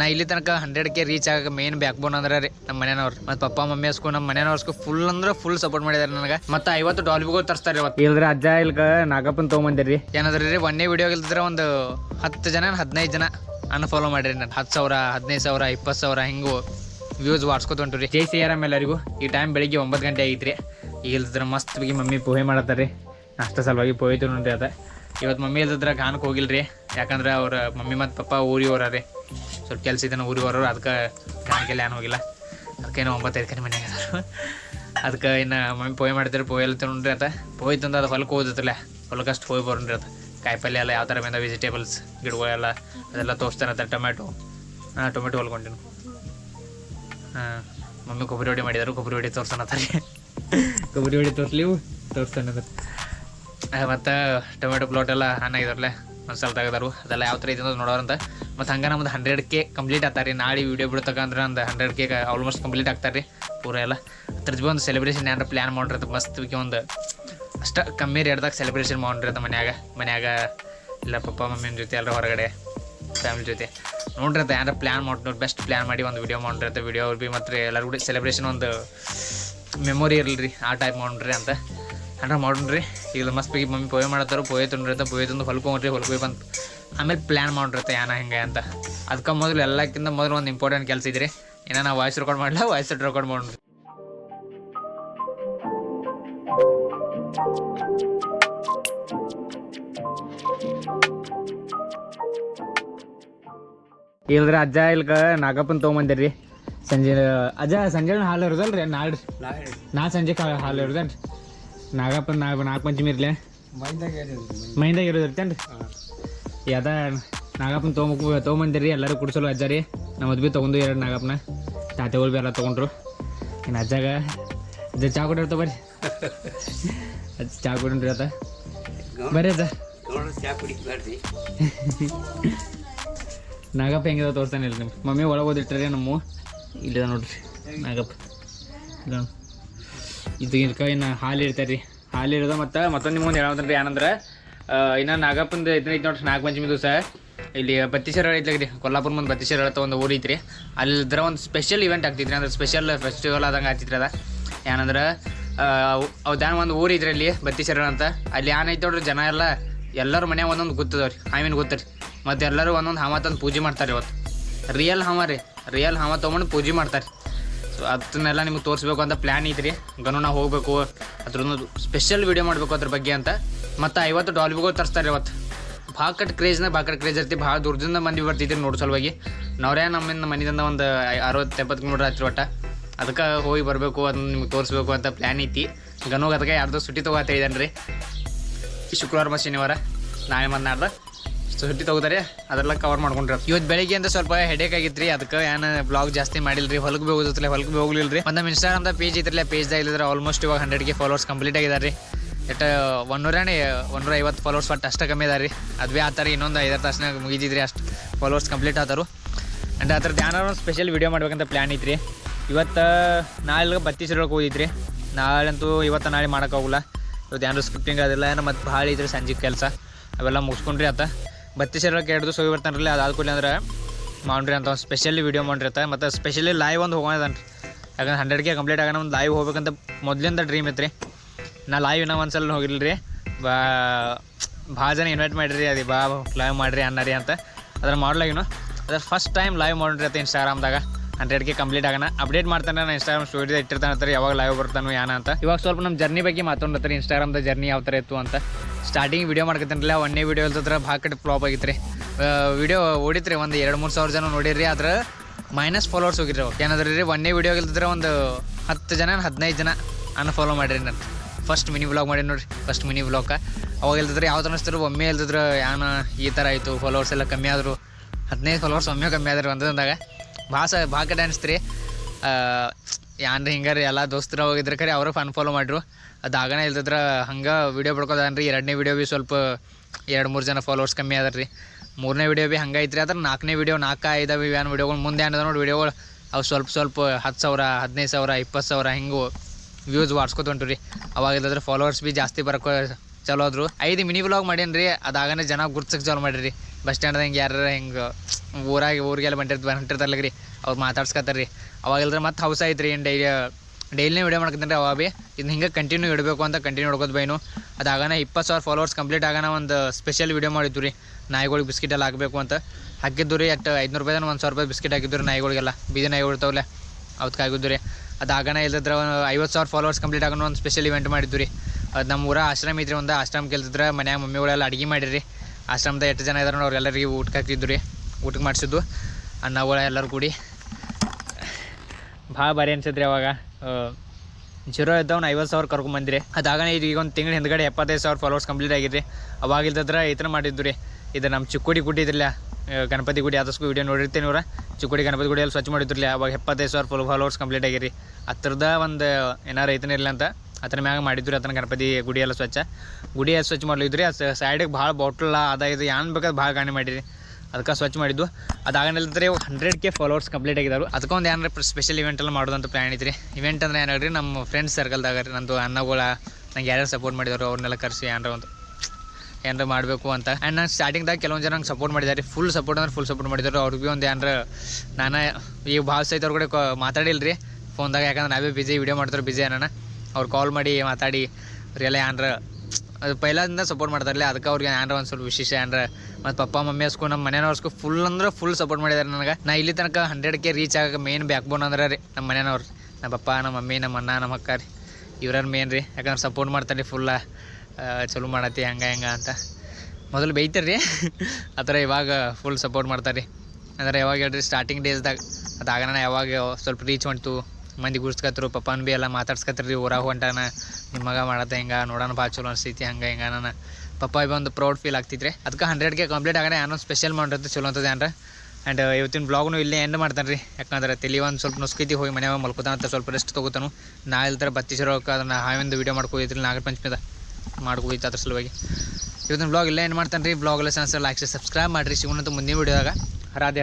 ನಾ ಇಲ್ಲಿ ತನಕ ಹಂಡ್ರೆಡ್ ಕೆ ರೀಚ್ ಆಗ ಮೇನ್ ಬ್ಯಾಕ್ ಬೋನ್ ಅಂದ್ರೆ ರೀ ನಮ್ಮ ಮನೆಯವ್ರು. ಮತ್ತು ಪಪ್ಪ ಮಮ್ಮಿ ಅಸ್ಕು ನಮ್ಮ ಮನೆಯವ್ರಸ್ಕು ಫುಲ್ ಅಂದ್ರೆ ಫುಲ್ ಸಪೋರ್ಟ್ ಮಾಡಿದಾರೆ ನನಗೆ. ಮತ್ತು ಐವತ್ತು ಡಾಲ್ಬಿಗೂ ತರಿಸ್ತಾರೆ ಇವತ್ತು. ಇಲ್ದ್ರೆ ಅಜ್ಜ ಇಲ್ಕ ನಾಗಪ್ಪನ ತೊಗೊಂಬಂದಿರಿ ಏನಾದ್ರಿ ರೀ ಒಂದೇ ವಿಡಿಯೋ ಇಲ್ದಿದ್ರೆ ಒಂದು ಹತ್ತು ಜನ ಹದಿನೈದು ಜನ ಅನ್ಫಾಲೋ ಮಾಡಿರಿ ನಾನು. ಹತ್ತು ಸಾವಿರ ಹದಿನೈದು ಸಾವಿರ ಇಪ್ಪತ್ತು ಸಾವಿರ ಹಿಂಗು ವ್ಯೂಸ್ ವಾಡ್ಸ್ಕೊತ ಹೊಂಟು ರೀ. ಜೈ ಸಿ ಆರಾಮ್ ಎಲ್ಲರಿಗೂ. ಈ ಟೈಮ್ ಬೆಳಿಗ್ಗೆ ಒಂಬತ್ತು ಗಂಟೆ ಆಗಿತ್ರಿ ಇಲ್ದಿದ್ರೆ ಮಸ್ತ್ ಬಗ್ಗೆ ಮಮ್ಮಿ ಪೋಹೆ ಮಾಡತ್ತಾರೆ ನಾಷ್ಟ ಸಲುವಾಗಿ ಪೋಹೆ ನೋಡ್ರಿ ಅದ. ಇವತ್ತು ಮಮ್ಮಿ ಇಲ್ದಿದ್ರೆ ಗಾನಕ್ಕೆ ಹೋಗಿಲ್ರಿ. ಯಾಕಂದ್ರೆ ಅವ್ರ ಮಮ್ಮಿ ಮತ್ತು ಪಪ್ಪ ಊರಿ ಹೋರ ರೀ ಸ್ವಲ್ಪ ಕೆಲಸ ಇದನ್ನ ಊರಿಗೆ ಬರೋರು ಅದಕ್ಕೆ ಗಾನಕ್ಕೆಲ್ಲ ಏನು ಹೋಗಿಲ್ಲ. ಅದಕ್ಕೆ ಏನೋ ಒಂಬತ್ತೈದು ಕಡೆ ಮನೆಗೆ ಅದಾರು ಅದಕ್ಕೆ ಇನ್ನು ಮಮ್ಮಿ ಪೋಯ್ ಮಾಡ್ತಾರೆ ಪೋಯ್ ಎಲ್ಲ ಅಂತ ಆತ ಪೋಯ್ ತಂದು ಅದು ಹೊಲಕ್ಕೆ ಹೋದತ್ತಲ್ಲ ಹೊಲಕ್ಕಷ್ಟು ಹೋಗಿ ಬರೋಣ್ರಿ ಅದು. ಕಾಯಿಪಲ್ಯ ಎಲ್ಲ ಯಾವ ಥರ ಬಂದ ವೆಜಿಟೇಬಲ್ಸ್ ಗಿಡಗಳೆಲ್ಲ ಅದೆಲ್ಲ ತೋರಿಸ್ತಾನೆ ಟೊಮ್ಯಾಟೊ. ಹಾಂ ಟೊಮೆಟೊ ಹೊಲ್ಕೊಂಡಿನು ಹಾಂ ಮಮ್ಮಿ ಕೊಬ್ಬರಿ ಹೊಡಿ ಮಾಡಿದರು ಕೊಬ್ಬರಿ ಹೊಡಿ ತೋರ್ಸನತ್ತಾರೆ ಕೊಬ್ಬರಿ ಹೊಡಿ ತೋರ್ಸ್ಲಿವು ತೋರಿಸ್ತಾನೆ ಮತ್ತು ಟೊಮೆಟೊ ಪ್ಲಾಟ್ ಎಲ್ಲ ಹಣ್ಣಾಗಿದಾರಲ್ಲ ಒಂದು ಸ್ವಲ್ಪ ತೆಗೆದಾರು ಅದೆಲ್ಲ ಯಾವ ಥರ ನೋಡೋರು ಅಂತ ನೋಡೋರಂತ. ಮತ್ತು ಹಂಗೆ ನಮ್ದು ಹಂಡ್ರೆಡ್ ಕೆ ಕಂಪ್ಲೀಟ್ ಆಗ್ತಾರೆ ರೀ ನಾಳೆ ವೀಡಿಯೋ ಬಿಡ್ತಕ್ಕಂದ್ರೆ ಒಂದು ಹಂಡ್ರೆಡ್ ಕೆ ಆಲ್ಮೋಸ್ಟ್ ಕಂಪ್ಲೀಟ್ ಆಗ್ತಾರೆ ರೀ ಪೂರ ಎಲ್ಲ. ಅದ್ರದ್ದು ಒಂದು ಸೆಲೆಬ್ರೇಷನ್ ಏನಾರ ಪ್ಲ್ಯಾನ್ ಮಾಡಿರತ್ತೆ ಮಸ್ತ್ ಒಂದು ಅಷ್ಟು ಕಮ್ಮಿ ರೇಟ್ದಾಗ ಸೆಲೆಬ್ರೇಷನ್ ಮಾಡಿರತ್ತೆ ಮನ್ಯಾಗ. ಮನ್ಯಾಗ ಇಲ್ಲ ಪಪ್ಪ, ಮಮ್ಮಿನ ಜೊತೆ ಎಲ್ಲರ ಹೊರಗಡೆ ಫ್ಯಾಮಿಲಿ ಜೊತೆ. ನೋಡ್ರತ್ತೆ ಏನಾರ ಪ್ಲ್ಯಾನ್ ಮಾಡಿ ಬೆಸ್ಟ್ ಪ್ಲ್ಯಾನ್ ಮಾಡಿ ಒಂದು ವಿಡಿಯೋ ವೀಡಿಯೋ ವಿಡಿಯೋ ಬಿ ಮತ್ತು ಎಲ್ಲರೂ ಕೂಡ ಸೆಲೆಬ್ರೇಷನ್ ಒಂದು ಮೆಮೊರಿ ಇರಲಿ ರೀ ಆ ಟೈಪ್ ಮಾಡ್ರಿ ಅಂತ. ಅಂದ್ರೆ ಮಾಡ್ರಿ. ಈಗ ಮಸ್ತ್ ಮಮ್ಮಿ ಪೋಯ್ ಮಾಡತ್ತಾರ, ಪೋಯ್ ಅಂತ, ಪೋಯೆ ತಂದು ಹೊಲ್ಕೊಂಡ್ರಿ ಹೊಲ್ಕೊಯ್ ಬಂದು. ಆಮೇಲೆ ಪ್ಲ್ಯಾನ್ ಮಾಡಿರುತ್ತೆ ಯಾನ ಹಿಂಗೆ ಅಂತ. ಅದಕ್ಕೆ ಮೊದಲು ಎಲ್ಲಕ್ಕಿಂತ ಮೊದಲು ಒಂದು ಇಂಪಾರ್ಟೆಂಟ್ ಕೆಲಸ ಇದ್ರಿ ಏನೋ ನಾವು ವಾಯ್ಸ್ ರೆಕಾರ್ಡ್ ಮಾಡಲ್ಲ ವಾಯ್ಸ್ ರೆಕಾರ್ಡ್ ಮಾಡ್ರಿ ಇಲ್ರಿ ಅಜ್ಜ ಇಲ್ಕ ನಾಗಪ್ಪನ ತೊಗೊಂಬಂದಿರಿ ಸಂಜೆ ಅಜ್ಜ ಸಂಜೆ ಹಾಲು ಇರೋದಲ್ರಿ ನಾಳೆ ನಾ ಸಂಜೆ ಹಾಲು ಇರೋದಲ್ರಿ ನಾಗಪ್ಪನ ನಾಗ ನಾಗ ಪಂಚಮಿ ಇರ್ಲಿ? ಮೈಂದಾಗ ಇರೋದಿರ್ತೇನ್ರಿ. ಯಾದ ನಾಗಪ್ಪನ ತೊಗೊಂಬ ತೊಗೊಂಬಂದಿರಿ ಎಲ್ಲರೂ ಕುಡಿಸಲು ಅಜ್ಜ ರೀ ನಮ್ಮ ಭೀ ತೊಗೊಂಡು ಎರಡು ನಾಗಪ್ಪನ. ತಾತೆಗಳು ಬಿ ಎಲ್ಲ ತೊಗೊಂಡ್ರು. ಇನ್ನು ಅಜ್ಜಾಗ ಅಜ್ಜ ಚಾ ಕೊಟ್ಟಿರ್ತಾವ ಬರ್ರಿ. ಅಜ್ಜ ಚಾ ಕೊಡ್ರಿ ಅದ ಬರ್ರಿ ಅಜ್ಜ. ನಾಗಪ್ಪ ಹೆಂಗಿದಾವ ತೋರಿಸ್ತಾನೆ ಇಲ್ಲ ನಿಮ್ಗೆ. ಮಮ್ಮಿ ಒಳಗೆ ಓದಿಟ್ರಿ ನಮ್ಮ ಇಲ್ಲದ ನೋಡ್ರಿ ನಾಗಪ್ಪ. ಇಲ್ಲ. ಇದು ಇದಕ್ಕೆ ಇನ್ನು ಹಾಲು ಇರ್ತಾರೆ ರೀ ಹಾಲು ಇರೋದು ಮತ್ತು ಮತ್ತೊಂದು ನಿಮ್ಗೊಂದು ಹೇಳೋದ್ರಿ ಏನಂದ್ರೆ ಇನ್ನು ನಾಗಪ್ಪಂದು ಐತೆ ನೋಡ್ರಿ ನಾಗ ಪಂಚಮಿ ದಿವಸ ಇಲ್ಲಿ ಬತ್ತೀಶ್ವರ ರೀ ಕೊಲ್ಲಾಪುರ ಮುಂದೆ ಬತ್ತೀಶ್ವರ ಅಂತ ಒಂದು ಊರು ಐತ್ರಿ. ಅಲ್ಲಿದ್ರ ಒಂದು ಸ್ಪೆಷಲ್ ಇವೆಂಟ್ ಆಗ್ತಿದ್ರಿ ಅಂದ್ರೆ ಸ್ಪೆಷಲ್ ಫೆಸ್ಟಿವಲ್ ಆದಂಗೆ ಆಗ್ತಿದ್ರಿ ಅದ. ಏನಂದ್ರೆ ಅವ್ದಾನ ಒಂದು ಊರು ಅಲ್ಲಿ, ಬತ್ತೀಶ್ವರ ಅಂತ. ಅಲ್ಲಿ ಏನೈತೆ ನೋಡ್ರಿ, ಜನ ಎಲ್ಲ. ಎಲ್ಲರ ಮನೆ ಒಂದೊಂದು ಗೊತ್ತದವ್ರಿ ಐ ಗೊತ್ತರಿ. ಮತ್ತು ಎಲ್ಲರೂ ಒಂದೊಂದು ಹಾಮ ತಂದು ಪೂಜೆ ಮಾಡ್ತಾರೆ ಇವತ್ತು. ರಿಯಲ್ ಹಾಮ ರೀ ರಿಯಲ್ ಹಾಮ ತೊಗೊಂಡು ಪೂಜೆ ಮಾಡ್ತಾರೆ ಸೊ ಅದನ್ನೆಲ್ಲ ನಿಮ್ಗೆ ತೋರಿಸ್ಬೇಕು ಅಂತ ಪ್ಲ್ಯಾನ್ ಐತ್ರಿ. ಗನುನ ಹೋಗಬೇಕು ಅದ್ರದ್ದು ಸ್ಪೆಷಲ್ ವಿಡಿಯೋ ಮಾಡಬೇಕು ಅದ್ರ ಬಗ್ಗೆ ಅಂತ. ಮತ್ತು ಐವತ್ತು ಡಾಲ್ಬಿಗಳು ತರಿಸ್ತಾರೆ ಇವತ್ತು ಭಾಳ ಕಟ್ ಕ್ರೇಜ್ನ ಭಾಳ ಕಟ್ ಕ್ರೇಜ್ ಇರ್ತಿ, ಭಾಳ ದೂರದಿಂದ ಮಂದಿ ಬರ್ತಿದ್ರು ನೋಡ್ ಸಲುವಾಗಿ. ನಾವ್ರೇ ನಮ್ಮಿಂದ ಮನೆಯಿಂದ ಒಂದು ಅರವತ್ತು ಎಪ್ಪತ್ತು ಕಿಲೋಮೀಟ್ರ್ ಆಯ್ತು ಒಟ್ಟ. ಅದಕ್ಕೆ ಹೋಗಿ ಬರಬೇಕು, ಅದನ್ನ ನಿಮ್ಗೆ ತೋರಿಸ್ಬೇಕು ಅಂತ ಪ್ಲ್ಯಾನ್ ಐತಿ. ಗನೋಗ ಅದಕ್ಕೆ ಯಾರ್ದೋ ಸುಟ್ಟಿ ತೊಗೋತ ಇದ್ದಾನೆ ಶುಕ್ರವಾರ ಮತ್ತು ಶನಿವಾರ, ನಾಳೆ ಮತ್ತು ನಾಡ್ದು. ಸುಟ್ಟಿ ತಗೋತಾರೆ ಅದೆಲ್ಲ ಕವರ್ ಮಾಡ್ಕೊಂಡ್ರಿ ಇವತ್ತು ಬೆಳಿಗ್ಗೆ ಅಂತ ಸ್ವಲ್ಪ ಹೆಡೇಕ್ ರೀ ಅದಕ್ಕೆ ಏನು ಬ್ಲಾಗ್ ಜಾಸ್ತಿ ಮಾಡಿಲ್ರಿ. ಹೊಲಕ್ಕೆ ಹೋಗೋದಿಲ್ಲ ಹೊಲಕ್ಕೆ ಹೋಗ್ಲಿಲ್ಲ ರೀ ಒಂದು ನಮ್ಮ ಇನ್ಸ್ಟಾಗ್ರಾಮ್ದ ಪೇಜ್ ಇದ್ರಲ್ಲ ಪೇಜ್ದಾಗ ಇಲ್ಲದ್ರೆ ಆಲ್ಮೋಸ್ಟ್ ಇವಾಗ ಹಂಡ್ರೆಡ್ಗೆ ಫಾಲೋವರ್ಸ್ ಕಂಪ್ಲೀಟ್ ಆಗಿದ್ದಾರೆ ರೀ ಎಟ್ ಒಂದೂರನೇ ಒಂದೂರ ಐವತ್ತು ಫಾಲೋವರ್ಸ್ ಒಟ್ಟು ಅಷ್ಟೇ ಕಮ್ಮಿ ಇದಾರೆ ರೀ ಅದು ಭೀ ಥರ ಇನ್ನೊಂದು ಐದಾರು ತಾಸಿನಾಗ ಮುಗಿದಿದ್ರಿ ಅಷ್ಟು ಫಾಲೋವರ್ಸ್ ಕಂಪ್ಲೀಟ್ ಆದರು ಆ್ಯಂಡ್ ಆತರ ಧ್ಯಾನ ಒಂದು ಸ್ಪೆಷಲ್ ವಿಡಿಯೋ ಮಾಡ್ಬೇಕಂತ ಪ್ಲ್ಯಾನ್ ಐತ್ರಿ. ಇವತ್ತು ನಾಳೆ ಬತ್ತೀಸರೊಳಗೆ ಹೋಗಿದ್ರಿ ಅಂತೂ ಇವತ್ತು ನಾಳೆ ಮಾಡೋಕ್ಕಾಗಲ್ಲ ಇವತ್ತು ಏನಾದ್ರು ಸ್ಕ್ರಿಪ್ಟಿಂಗ್ ಅದೆಲ್ಲ ಏನೋ ಮತ್ತು ಭಾಳ ಇದ್ರಿ ಸಂಜೆ ಕೆಲಸ. ಅವೆಲ್ಲ ಮುಗಿಸ್ಕೊಂಡ್ರಿ ಆತ. ಬತ್ತೀಸರೊಳಗೆ ಎರಡು ಸೋಗಿ ಹೋಗಿ ಬರ್ತಾನಲ್ಲ ಅದು ಆದ್ಕೂಡ್ಲೆ ಅಂದ್ರೆ ಮಾಡ್ರಿ ಅಂತ ಒಂದು ಸ್ಪೆಷಲಿ ವಿಡಿಯೋ ಮಾಡಿರ್ತಾರೆ ಮತ್ತು ಸ್ಪೆಷಲಿ ಲೈವ್ ಒಂದು ಹೋಗೋದನ್ರಿ ಯಾಕಂದ್ರೆ ಹಂಡ್ರೆಡ್ಗೆ ಕಂಪ್ಲೀಟ್ ಆಗೋಣ, ಒಂದು ಲೈವ್ ಹೋಗ್ಬೇಕಂತ ಮೊದಲಿಂದ ಡ್ರೀಮ್ ಐತ್ರಿ. ನಾ ಲೈವ್ ಇನ್ನೂ ಒಂದು ಸಲ ಹೋಗಿಲ್ಲ ರೀ ಬಾ ಭಾಳ ಜನ ಇನ್ವೈಟ್ ಮಾಡಿರಿ, ಅದು ಬಾ ಲೈವ್ ಮಾಡಿರಿ ಅನ್ನರಿ ಅಂತ. ಅದ್ರ ಮಾಡ್ಲಾಗಿನೂ ಅದ್ರ ಫಸ್ಟ್ ಟೈಮ್ ಲೈವ್ ಮಾಡಿರಿ ಅಂತ ಇನ್ಸ್ಟಾಗ್ರಾಮ್ದಾಗ ಹಂಡ್ರೆಡ್ಗೆ ಕಂಪ್ಲೀಟ್ ಆಗೋಣ. ಅಪ್ಡೇಟ್ ಮಾಡ್ತಾನೆ ನಾನು ಇನ್ಸ್ಟಾಗ್ರಾಮ್ ಸ್ಟೋರಿ ಇಟ್ಟಿರ್ತಾನೆ ಯಾವಾಗ ಲೈವ್ ಬರ್ತಾನೋ ಯಾನ ಅಂತ. ಇವಾಗ ಸ್ವಲ್ಪ ನಮ್ಮ ಜರ್ನಿ ಬಗ್ಗೆ ಮಾತಾಡ್ತಾರೆ ಇನ್ಸ್ಟಾಗ್ರಾಮ್ದ ಜರ್ನಿ ಯಾವ ಥರ ಇತ್ತು ಅಂತ. ಸ್ಟಾರ್ಟಿಂಗ್ ವಿಡಿಯೋ ಮಾಡ್ಕೊತಾನಲ್ಲ ಒಂದೇ ವಿಡಿಯೋ ಇಲ್ತತ್ರ ಭಾಳ ಕಡೆ ಫ್ಲಾಪ್ ಆಗಿತ್ತು ರೀ ವಿಡಿಯೋ ಓಡಿತ್ರಿ, ಒಂದು ಎರಡು ಮೂರು ಸಾವಿರ ಜನ ನೋಡಿರಿ ಆದ್ರೆ ಮೈನಸ್ ಫಾಲೋವರ್ಸ್ ಹೋಗಿರಿ ಏನಾದ್ರಿ ರೀ ಒಂದೇ ವಿಡಿಯೋ ಇಲ್ತಿದ್ರೆ ಒಂದು ಹತ್ತು ಜನ, ಹದಿನೈದು ಜನ ಅನ್ಫಾಲೋ ಮಾಡಿರಿ ನಾನು ಫಸ್ಟ್ ಮಿನಿ ವ್ಲಾಗ್ ಮಾಡಿ ನೋಡಿರಿ ಫಸ್ಟ್ ಮಿನಿ ವ್ಲಾಗ ಅವಾಗ ಇಲ್ದಿದ್ರೆ ಯಾವ್ದು ಅನ್ನಿಸ್ತಿದ್ರು, ಒಮ್ಮೆ ಇಲ್ದಿದ್ರೆ ಯಾನ ಈ ಥರ ಆಯಿತು ಫಾಲೋವರ್ಸ್ ಎಲ್ಲ ಕಮ್ಮಿ ಆದರು. ಹದಿನೈದು ಫಾಲೋವರ್ಸ್ ಒಮ್ಮೆ ಕಮ್ಮಿ ಆದ್ರಿ ಒಂದೊಂದಾಗ ಭಾಳ ಸ, ಭಾಳ ಕಡೆ ಅನಿಸ್ತ್ರಿ. ಯಾನ್ರಿ ಹಿಂಗಾರಿ ಎಲ್ಲ ದೋಸ್ತರು ಹೋಗಿದ್ರೆ ಖರೆ ಅವರು ಫನ್ ಫಾಲೋ ಮಾಡ್ರು. ಅದು ಆಗನೇ ಇಲ್ದಿದ್ರೆ ಹಂಗೆ ವೀಡಿಯೋ ಬಿಡ್ಕೋದನ್ರಿ ಎರಡನೇ ವೀಡಿಯೋ ಭೀ ಸ್ವಲ್ಪ ಎರಡು ಮೂರು ಜನ ಫಾಲೋವರ್ಸ್ ಕಮ್ಮಿ ಅದ ಮೂರನೇ ವೀಡಿಯೋ ಭೀ ಹಂಗೆ ಐತ್ರಿ, ಆದ್ರೆ ನಾಲ್ಕನೇ ವೀಡಿಯೋ ನಾಲ್ಕು, ಐದು ಏನು ವೀಡಿಯೋಗಳು ಮುಂದೆ ಏನಿದೆ ನೋಡಿ ವೀಡಿಯೋಗಳು ಅವು ಸ್ವಲ್ಪ ಸ್ವಲ್ಪ ಹತ್ತು ಸಾವಿರ, ಹದಿನೈದು ಸಾವಿರ, ಇಪ್ಪತ್ತು ಸಾವಿರ ಹಿಂಗೆ. ವ್ಯೂಸ್ ಹೊಂಟು ರೀ. ಅವಾಗ ಇಲ್ಲದ್ರೆ ಫಾಲೋವರ್ಸ್ ಭೀ ಜಾಸ್ತಿ ಬರಕೋ ಚಲೋ ಆದರು. ಐದು ಮಿನಿ ವ್ಲಾಗ್ ಮಾಡೇನಿ ರೀ, ಅದಾಗನೇ ಜನ ಗುರ್ತಿಸಕ್ಕೆ ಚಾಲು ಮಾಡಿರಿ ಬಸ್ ಸ್ಟ್ಯಾಂಡ್ದಾಗ ಹಿಂಗೆ ಯಾರು ಹಿಂಗೆ, ಊರಾಗಿ ಊರಿಗೆಲ್ಲ ಬಂದಿರ್ತ ಹೊಂಟಿರ್ತಾರಲ್ಲ ರೀ, ಅವ್ರು ಮಾತಾಡ್ಸ್ಕತ್ತಾರೆ ರೀ. ಅವಾಗೆಲ್ಲದ್ರೆ ಮತ್ತೆ ಹೌಸ್ ಐತ್ರಿ ಏನು ಡೈಲಿ ಡೈಲಿನೇ ವಿಡಿಯೋ ರೀ ಅವಾಗ ಭೀ ಇದನ್ನ ಹಿಂಗೆ ಕಂಟಿನ್ಯೂ ಇಡಬೇಕು ಅಂತ ಕಂಟಿನ್ಯೂ ಹೊಡ್ಕೋದು ಬೈನು. ಅದಾಗನ ಇಪ್ಪತ್ತು ಸಾವಿರ ಫಾಲೋವರ್ಸ್ ಕಂಪ್ಲೀಟ್ ಆಗೋಣ ಒಂದು ಸ್ಪೆಷಲ್ ವೀಡಿಯೋ ಮಾಡಿದ್ದು ರೀ. ನಾಯಿಗಳಿಗೆ ಬಿಸ್ಕಿಟ್ ಎಲ್ಲ ಹಾಕಬೇಕು ಅಂತ. ಹಾಕಿದ್ದು ರೀ ಎಟ್ ಐದುನೂರು ರೂಪಾಯಿದ ಒಂದು ಸಾವಿರ ರೂಪಾಯಿ ಬಿಸ್ಕಿಟ್ ಹಾಕಿದ್ದು ರೀ ನಾಯಿಗಳಿಗೆಲ್ಲ. ಬೀದಿ ನಾಯಿಗಳು ಇರ್ತಾವಲ್ಲ ಆಗಿದ್ದು ರೀ. ಅದು ಆಗೋಣ ಇಲ್ದಿದ್ರೆ ಐವತ್ತು ಸಾವಿರ ಫಾಲೋವರ್ಸ್ ಕಂಪ್ಲೀಟ್ ಆಗೋಣ ಒಂದು ಸ್ಪೆಷಲ್ ಇವೆಂಟ್ ಮಾಡಿದ್ದು ರೀ. ಅದು ನಮ್ಮ ಊರ ಆಶ್ರಮ ಐತ್ರಿ ಒಂದು ಆಶ್ರಮ ಕೆಲ್ತಿದ್ರೆ ಮನ್ಯಾಗ ಮಮ್ಮಿಗಳೆಲ್ಲ ಅಡುಗೆ ಮಾಡಿರಿ. ಆಶ್ರಮದ ಎಷ್ಟು ಜನ ಇದಾರೆ ಅವ್ರಿಗೆಲ್ಲರಿಗೆ ಊಟಕ್ಕೆ ಹಾಕಿದ್ದು ರೀ ಊಟಕ್ಕೆ ಮಾಡಿಸಿದ್ದು. ಅಣ್ಣಗಳ ಎಲ್ಲರೂ ಕೂಡಿ. ಭಾಳ ಭಾರಿ ಅನ್ಸಿದ್ರಿ ಅವಾಗ. ಜೀರೋ ಇದ್ದವ್ನು ಐವತ್ತು ಸಾವಿರ ಕರ್ಕೊಂಬಂದಿರಿ ಅದಾಗಣ ಇದು ಈಗ ಒಂದು ತಿಂಗಳ ಹಿಂದ್ಗಡೆ ಎಪ್ಪತ್ತೈದು ಸಾವಿರ ಫಾಲೋವರ್ಸ್ ಕಂಪ್ಲೀಟ್ ಆಗಿದ್ರಿ ಅವಾಗ ಇಲ್ದಿದ್ರೆ ಈ ಥರ ಮಾಡಿದ್ದು ರೀ. ಇದು ನಮ್ಮ ಚಿಕ್ಕೋಡಿ ಆ, ಗಣಪತಿ ಗುಡಿ ಆದಷ್ಟು ವಿಡಿಯೋ ನೋಡಿರ್ತೀನಿ ಇವ್ರ. ಚಿಕ್ಕೋಡಿ ಗಣಪತಿ ಗುಡಿಯಲ್ಲಿ ಸ್ವಚ್ಛ ಮಾಡಿದ್ರಲ್ಲ, ಅವಾಗ ಎಪ್ಪತ್ತೈದು ಸಾವಿರ ಫುಲ್ ಫಾಲೋವರ್ಸ್ ಕಂಪ್ಲೀಟ್ ಆಗಿರಿ. ಹತ್ರದ ಒಂದು, ಏನಾರು ಐತನೇ ಇರಲಿ ಅಂತ, ಅದ್ರ ಮ್ಯಾಗ ಮಾಡಿದ್ರಿ ಅದನ್ನ ಗಣಪತಿ ಗುಡಿ ಎಲ್ಲ ಸ್ವಚ್ಛ. ಗುಡಿ ಎಲ್ಲ ಸ್ವಚ್ಛ ಮಾಡಲಿದ್ರಿ ಅದು ಸೈಡಿಗೆ ಭಾಳ ಬಾಟ್ಲ ಅದ ಇದು ಏನು ಬೇಕಾದ್ರೆ ಭಾಳ ಗಾಣಿ ಮಾಡಿರಿ. ಅದಕ್ಕೆ ಸ್ವಚ್ಛ ಮಾಡಿದ್ದು. ಅದಾಗಲಿಲ್ಲದ್ರೆ ಹಂಡ್ರೆಡ್ ಕೆ ಫಾಲೋವರ್ಸ್ ಕಂಪ್ಲೀಟ್ ಆಗಿದ್ದಾರೆ ಅದಕ್ಕೆ ಒಂದು ಏನಾರ ಸ್ಪೆಷಲ್ ಇವೆಂಟ್ ಎಲ್ಲ ಮಾಡೋದಂತ ಪ್ಲ್ಯಾನ್ ಐತ್ರಿ. ಇವೆಂಟ್ ಅಂದ್ರೆ ಏನಾಗ್ರಿ, ನಮ್ಮ ಫ್ರೆಂಡ್ಸ್ ಸರ್ಕಲ್ದಾಗ ರೀ, ನಂದು ಅನ್ನಗಳ ನಂಗೆ ಯಾರ್ಯಾರು ಸಪೋರ್ಟ್ ಮಾಡಿದಾರೋ ಅವ್ರನ್ನೆಲ್ಲ ಕರೆಸಿ ಏನಾರ ಒಂದು. ಏನಾರ ಮಾಡಬೇಕು ಅಂತ. ಆ್ಯಂಡ್ ನಾನು ಸ್ಟಾರ್ಟಿಂಗ್ದಾಗ ಕೆಲವೊಂದು ಜನ ನಂಗೆ ಸಪೋರ್ಟ್ ಮಾಡಿದ್ದಾರೆ. ಫುಲ್ ಸಪೋರ್ಟ್ ಅಂದ್ರೆ ಫುಲ್ ಸಪೋರ್ಟ್ ಮಾಡಿದ್ದಾರೆ. ಅವ್ರಿಗೆ ಭೀ ಒಂದು ಏನಾರ, ನಾನು ಈಗ ಭಾಳ ಸಹಿತ ಅವ್ರ ಕಡೆ ಮಾತಾಡಿಲ್ಲ ರೀ ಫೋನ್ದಾಗ ಯಾಕಂದ್ರೆ ನಾವೇ ಬಿಜಿ ವಿಡಿಯೋ ಮಾಡ್ತಾರೆ ಬಿಜಿ ಏನಾನ ಅವ್ರು ಕಾಲ್ ಮಾಡಿ, ಮಾತಾಡಿ, ಅವ್ರಿಗೆಲ್ಲ ಏನಾರ, ಅದು ಪೈಲಾದಿಂದ ಸಪೋರ್ಟ್ ಮಾಡ್ತಾರಲ್ಲ, ಅದಕ್ಕೆ ಅವ್ರಿಗೆ ಏನಾರ ಒಂದು ಸ್ವಲ್ಪ ವಿಶೇಷ ಏನಾರ. ಮತ್ತು ಪಪ್ಪ, ಮಮ್ಮಿ ಹಸ್ಕೊ ನಮ್ಮ ಮನೆಯವ್ರಸ್ಕು ಫುಲ್ ಅಂದ್ರೆ ಫುಲ್ ಸಪೋರ್ಟ್ ಮಾಡಿದ್ದಾರೆ ನನಗೆ. ನಾ ಇಲ್ಲಿ ತನಕ ಹಂಡ್ರೆಡ್ ಕೆ ರೀಚ್ ಆಗಕ್ಕೆ ಮೇನ್ ಬ್ಯಾಕ್ ಬೋನ್ ಅಂದ್ರೆ ರೀ ನಮ್ಮ ಮನೆಯವ್ರು. ನಮ್ಮ ಪಪ್ಪ ನಮ್ಮ ಮಮ್ಮಿ ನಮ್ಮ ಅಣ್ಣ ನಮ್ಮ ಅಕ್ಕ ರೀ. ಇವ್ರ ಮೇನ್ ರೀ. ಯಾಕಂದ್ರೆ ಸಪೋರ್ಟ್ ಮಾಡ್ತಾರೆ ಫುಲ್ಲ ಚಲೋ ಮಾಡತ್ತಿ, ಹಂಗೆ, ಹೆಂಗೆ ಅಂತ. ಮೊದಲು ಬೈತಾರೆ ರೀ ಆ ಥರ ಇವಾಗ ಫುಲ್ ಸಪೋರ್ಟ್ ಮಾಡ್ತಾರೆ ರೀ ಅಂದ್ರೆ ಯಾವಾಗ ಹೇಳ್ರಿ ಸ್ಟಾರ್ಟಿಂಗ್ ಡೇಸ್ದಾಗ ಅದಾಗಣ ಯಾವಾಗ ಸ್ವಲ್ಪ ರೀಚ್ ಹೊಂಟು ಮಂದಿ ಗುಡ್ಸ್ಕತ್ರು ಪಪ್ಪನ ಭೀ ಎಲ್ಲ ಮಾತಾಡ್ಸ್ಕತ್ರಿ, ಊರಾಗ ಹೊಂಟಾನ. ನಿಮ್ಮ ಮಗ ಮಾಡತ್ತೆ ಹಿಂಗೆ ನೋಡೋಣ ಭಾಳ ಚಲೋ ಅನಿಸ್ತೈತಿ ಹಂಗೆ, ಹಿಂಗೆ ನಾನು ಪಪ್ಪ ಇವ ಒಂದು ಪ್ರೌಡ್ ಫೀಲ್ ಆಗ್ತಿದ್ರಿ ಅದಕ್ಕೆ ಹಂಡ್ರೆಡ್ಗೆ ಕಂಪ್ಲೀಟ್ ಆಗೋಣ ಏನೋ ಸ್ಪೆಷಲ್ ಮಾಡಿರುತ್ತೆ ಚಲೋ ಅಂತದೆ ಏನ್ರ. ಆ್ಯಂಡ್ ಇವತ್ತಿನ ಬ್ಲಾಗ್ನು ಇಲ್ಲೇ ಎಂಡ್ ಮಾಡ್ತಾನೆ ರೀ ಯಾಕಂದ್ರೆ ತಲೆ ಒಂದು ಸ್ವಲ್ಪ ನುಸ್ಕೈತಿ, ಹೋಗಿ ಮನೆಯಾಗ ಮಲ್ಕೋತಾನಂತ ಸ್ವಲ್ಪ ರೆಸ್ಟ್ ತೊಗೋತಾನು. ನಾ ಇಲ್ತರ ಬತ್ತಿ ಸಿರೋಕೆ ಅದನ್ನು ಹಾವಿಂದು ವೀಡಿಯೋ ಮಾಡ್ಕೊಯ್ತಿರಿ ನಾಗರ ಪಂಚಮಿದ ಮಾಡ್ಕೋದಿತ್ತು ಅದ್ರ ಸಲುವಾಗಿ. ಇವತ್ತಿನ ಬ್ಲಾಗ್ ಇಲ್ಲ ಏನು ಮಾಡ್ತಾನೆ ರೀ ಬ್ಲಾಗ್ ಎಲ್ಲ ಸಬ್ಸ್ಕ್ರೈಬ್ ಮಾಡಿರಿ. ಸಿಗೋಣಂತ ಮುಂದಿನ ವೀಡಿಯೋದಾಗ ರಾಧೆ ರಾಧೆ.